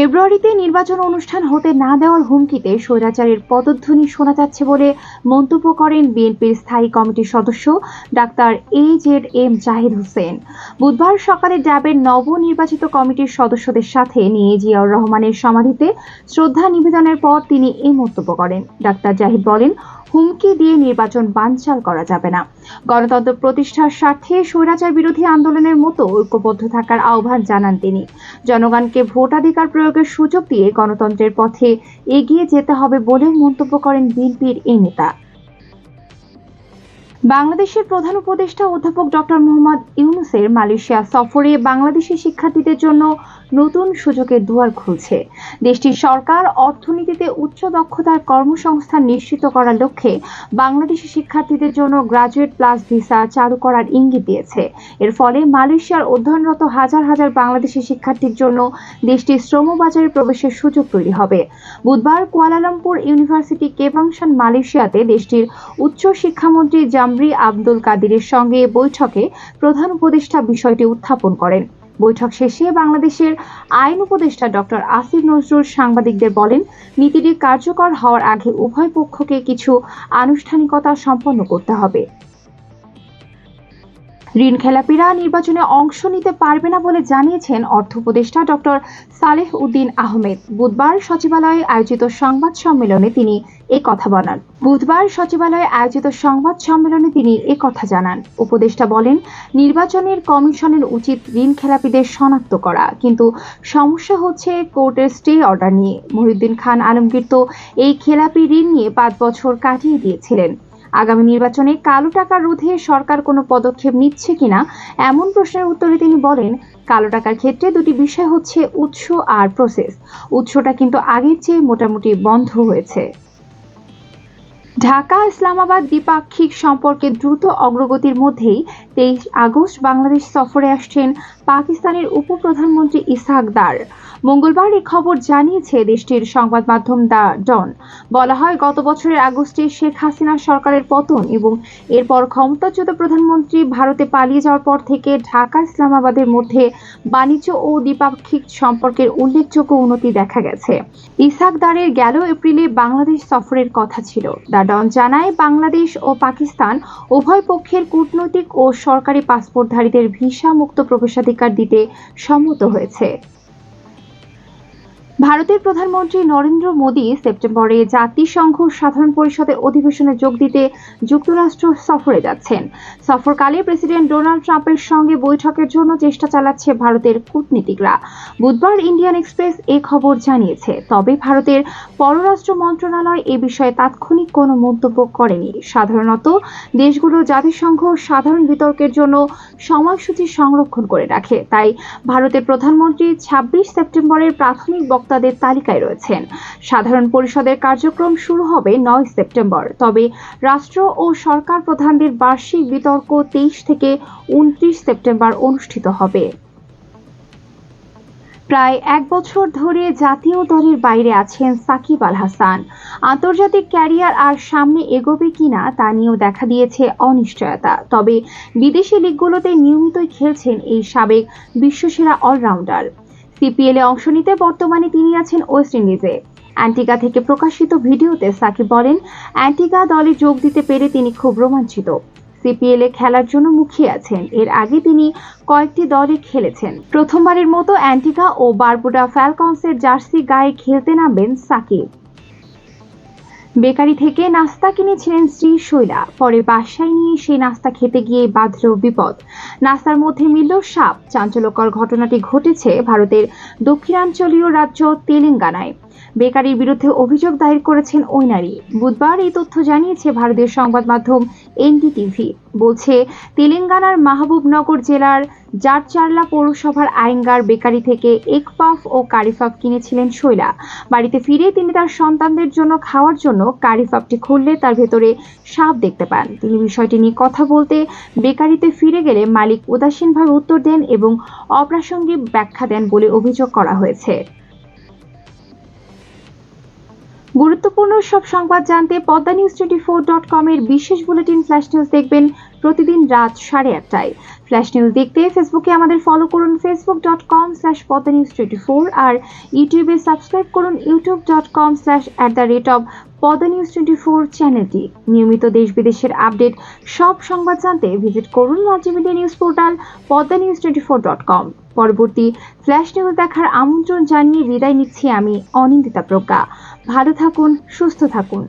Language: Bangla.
ফেব্রুয়ারিতে নির্বাচন অনুষ্ঠান হতে না দেওয়ার হুমকিতে স্বৈরাচারের পদধ্বনি শোনা যাচ্ছে বলে মন্তব্য করেন বিএনপির স্থায়ী কমিটির সদস্য doctor A Z M Zahid Hossain. বুধবার সকালে ড্যাবের নবনির্বাচিত কমিটির সদস্যদের সাথে নিয়ে জিয়াউর রহমানের সমাধিতে শ্রদ্ধা নিবেদনের পর তিনি এই মন্তব্য করেন। ডাক্তার জাহিদ বলেন, হুমকি দিয়ে নির্বাচন বানচাল করা যাবে না। গণতন্ত্র প্রতিষ্ঠার স্বার্থে স্বৈরাচার বিরোধী আন্দোলনের মতো ঐক্যবদ্ধ থাকার আহ্বান জানান তিনি। জনগণকে ভোটাধিকার প্রয়োগের সুযোগ দিয়ে গণতন্ত্রের পথে এগিয়ে যেতে হবে বলে মন্তব্য করেন বিএনপির এই নেতা। বাংলাদেশের প্রধান উপদেষ্টা অধ্যাপক ডক্টর মোহাম্মদ ইউনুসের মালয়েশিয়া সফরে বাংলাদেশি শিক্ষার্থীদের জন্য নতুন সুযোগের দুয়ার খুলছে। দেশটির সরকার অর্থনীতিতে উচ্চ দক্ষতার কর্মসংস্থান নিশ্চিত করার লক্ষ্যে বাংলাদেশি শিক্ষার্থীদের জন্য গ্রাজুয়েট প্লাস ভিসা চালু করার ইঙ্গিত দিয়েছে। এর ফলে মালয়েশিয়ার অধ্যয়নরত হাজার হাজার বাংলাদেশি শিক্ষার্থীর জন্য দেশটির শ্রমবাজারে প্রবেশের সুযোগ তৈরি হবে। বুধবার কুয়ালালামপুর ইউনিভার্সিটি কেবাংশান মালয়েশিয়াতে দেশটির উচ্চ শিক্ষামন্ত্রী জামরি আব্দুল কাদিরের সঙ্গে বৈঠকে প্রধান উপদেষ্টা বিষয়টি উত্থাপন করেন। বৈঠক শেষে বাংলাদেশের আইন উপদেষ্টা ডক্টর আসিফ নজরুল সাংবাদিকদের বলেন, নীতিটি কার্যকর হওয়ার আগে উভয় পক্ষকে কিছু আনুষ্ঠানিকতা সম্পন্ন করতে হবে। ঋণ খেলাপিরা নির্বাচনে অংশ নিতে পারবে না বলে জানিয়েছেন অর্থ উপদেষ্টা ডক্টর সালেহ উদ্দিন আহমেদ। বুধবার সচিবালয়ে আয়োজিত সংবাদ সম্মেলনে তিনি এ কথা বলেন। বুধবার সচিবালয়ে আয়োজিত সংবাদ সম্মেলনে তিনি এ কথা জানান। উপদেষ্টা বলেন, নির্বাচনের কমিশনের উচিত ঋণ খেলাপিদের শনাক্ত করা, কিন্তু সমস্যা হচ্ছে কোর্টের স্টে অর্ডার নিয়ে। মহিউদ্দিন খান আলমগীর তো এই খেলাপি ঋণ নিয়ে পাঁচ বছর কাটিয়ে দিয়েছিলেন। আগামী নির্বাচনে কালো টাকা রোধে সরকার কোনো পদক্ষেপ নিচ্ছে কিনা এমন প্রশ্নের উত্তরে তিনি বলেন, কালো টাকার ক্ষেত্রে দুটি বিষয় হচ্ছে উৎস আর প্রসেস উৎসটা কিন্তু আগের চেয়ে মোটামুটি বন্ধ হয়েছে। ঢাকা, ইসলামাবাদ দ্বিপাক্ষিক সম্পর্কে দ্রুত অগ্রগতির মধ্যেই তেইশ আগস্ট বাংলাদেশ সফরে আসছেন পাকিস্তানের উপপ্রধানমন্ত্রী ইসহাক দার। মঙ্গলবার এই খবর জানিয়েছে দেশটির সংবাদ মাধ্যম দ্য ডন। বলা হয়, গত বছরের আগস্টে শেখ হাসিনা সরকারের পতন এবং এরপর ক্ষমতাচ্যুত প্রধানমন্ত্রী ভারতে পালিয়ে যাওয়ার পর থেকে ঢাকা, ইসলামাবাদের মধ্যে বাণিজ্য ও দ্বিপাক্ষিক সম্পর্কের উল্লেখযোগ্য উন্নতি দেখা গেছে। ইসাক দারের গেল এপ্রিলে বাংলাদেশ সফরের কথা ছিল। দ্য ডন জানায়, বাংলাদেশ ও পাকিস্তান উভয় পক্ষের কূটনৈতিক ও সরকারি পাসপোর্টধারীদের ভিসা মুক্ত প্রবেশাধিকার দিতে সম্মত হয়েছে। ভারতের প্রধানমন্ত্রী নরেন্দ্র মোদী সেপ্টেম্বরে জাতিসংঘ সাধারণ পরিষদের অধিবেশনে যোগ দিতে যুক্তরাষ্ট্র সফরে যাচ্ছেন। সফরকালে প্রেসিডেন্ট ডোনাল্ড ট্রাম্পের সঙ্গে বৈঠকের জন্য চেষ্টা চালাচ্ছে ভারতের কূটনীতিকরা। বুধবার ইন্ডিয়ান এক্সপ্রেস এ খবর জানিয়েছে, তবে ভারতের পররাষ্ট্র মন্ত্রণালয় এ বিষয়ে তাৎক্ষণিক কোনো মন্তব্য করেনি। সাধারণত, দেশগুলো জাতিসংঘ সাধারণ বিতর্কের জন্য সময়সূচি সংরক্ষণ করে রাখে। তাই ভারতের প্রধানমন্ত্রী ছাব্বিশ সেপ্টেম্বরের প্রাথমিক বক্তাদের তালিকায় রয়েছেন। সাধারণ পরিষদের কার্যক্রম শুরু হবে নয় সেপ্টেম্বর। তবে রাষ্ট্র ও সরকার প্রধানদের বার্ষিক বিতর্ক তেইশ থেকে উনত্রিশ সেপ্টেম্বর অনুষ্ঠিত হবে। প্রায় এক বছর ধরে জাতীয় দলের বাইরে আছেন সাকিব আল হাসান। আন্তর্জাতিক ক্যারিয়ার আর সামনে এগোবে কিনা তা নিয়েও দেখা দিয়েছে অনিশ্চয়তা। তবে বিদেশি লিগগুলোতে নিয়মিতই খেলছেন এই সাবেক বিশ্বসেরা অলরাউন্ডার। সিপিএলে অংশ নিতে বর্তমানে তিনি আছেন ওয়েস্ট ইন্ডিজে। অ্যান্টিগা থেকে প্রকাশিত ভিডিওতে সাকিব বলেন, অ্যান্টিগা দলে যোগ দিতে পেরে তিনি খুব রোমাঞ্চিত। সিপিএলে খেলার জন্য মুখিয়ে আছেন। এর আগে তিনি কয়েকটি দলে খেলেছেন। প্রথমবারের মতো অ্যান্টিগা ও বারবুডা ফ্যালকনসের জার্সি গায়ে খেলতে নামবেন সাকিব। বেকারি থেকে নাস্তা কিনেছিলেন শ্রী শৈলা। পরে বাসায় নিয়ে সেই নাস্তা খেতে গিয়ে বাঁধল বিপদ। নাস্তার মধ্যে মিলল সাপ। চাঞ্চল্যকর ঘটনাটি ঘটেছে ভারতের দক্ষিণাঞ্চলীয় রাজ্য তেলেঙ্গানায়। বেকারির বিরুদ্ধে অভিযোগ দায়ের করেছেন ওই নারী। বুধবার এই তথ্য জানিয়েছে ভারতীয় সংবাদ মাধ্যম এনডিটিভি। বলছে, তেলেঙ্গানার মাহবুবনগর জেলার জারচারলা পৌরসভার আইঙ্গার বেকারি থেকে এগ পাফ ও কারিপাফ কিনেছিলেন শৈলা। বাড়িতে ফিরে তিনি তার সন্তানদের জন্য খাওয়ার জন্য কারিপাফটি খুললে তার ভেতরে সাপ দেখতে পান। তিনি বিষয়টি নিয়ে কথা বলতে বেকারিতে ফিরে গেলে মালিক উদাসীনভাবে উত্তর দেন এবং অপ্রাসঙ্গিক ব্যাখ্যা দেন বলে অভিযোগ করা হয়েছে। গুরুত্বপূর্ণ সব সংবাদ জানতে Padma news twenty four dot কমের বিশেষ বুলেটিন ফ্ল্যাশ নিউজ দেখবেন প্রতিদিন রাত সাড়ে আটটায়। ফ্ল্যাশ নিউজ দেখতে ফেসবুকে আমাদের ফলো করুন Facebook dot com slash Padma news twenty four আর ইউটিউবে সাবস্ক্রাইব করুন YouTube dot com slash at the rate of Padma news twenty four চ্যানেলটি। নিয়মিত দেশ বিদেশের আপডেট, সব সংবাদ জানতে ভিজিট করুন multimedia news portal Padma news twenty four dot com. পরবর্তী ফ্ল্যাশ নিউজ দেখার আমন্ত্রণ জানিয়ে বিদায় নিচ্ছি আমি, অনিন্দিতা প্রজ্ঞা। ভালো থাকুন, সুস্থ থাকুন।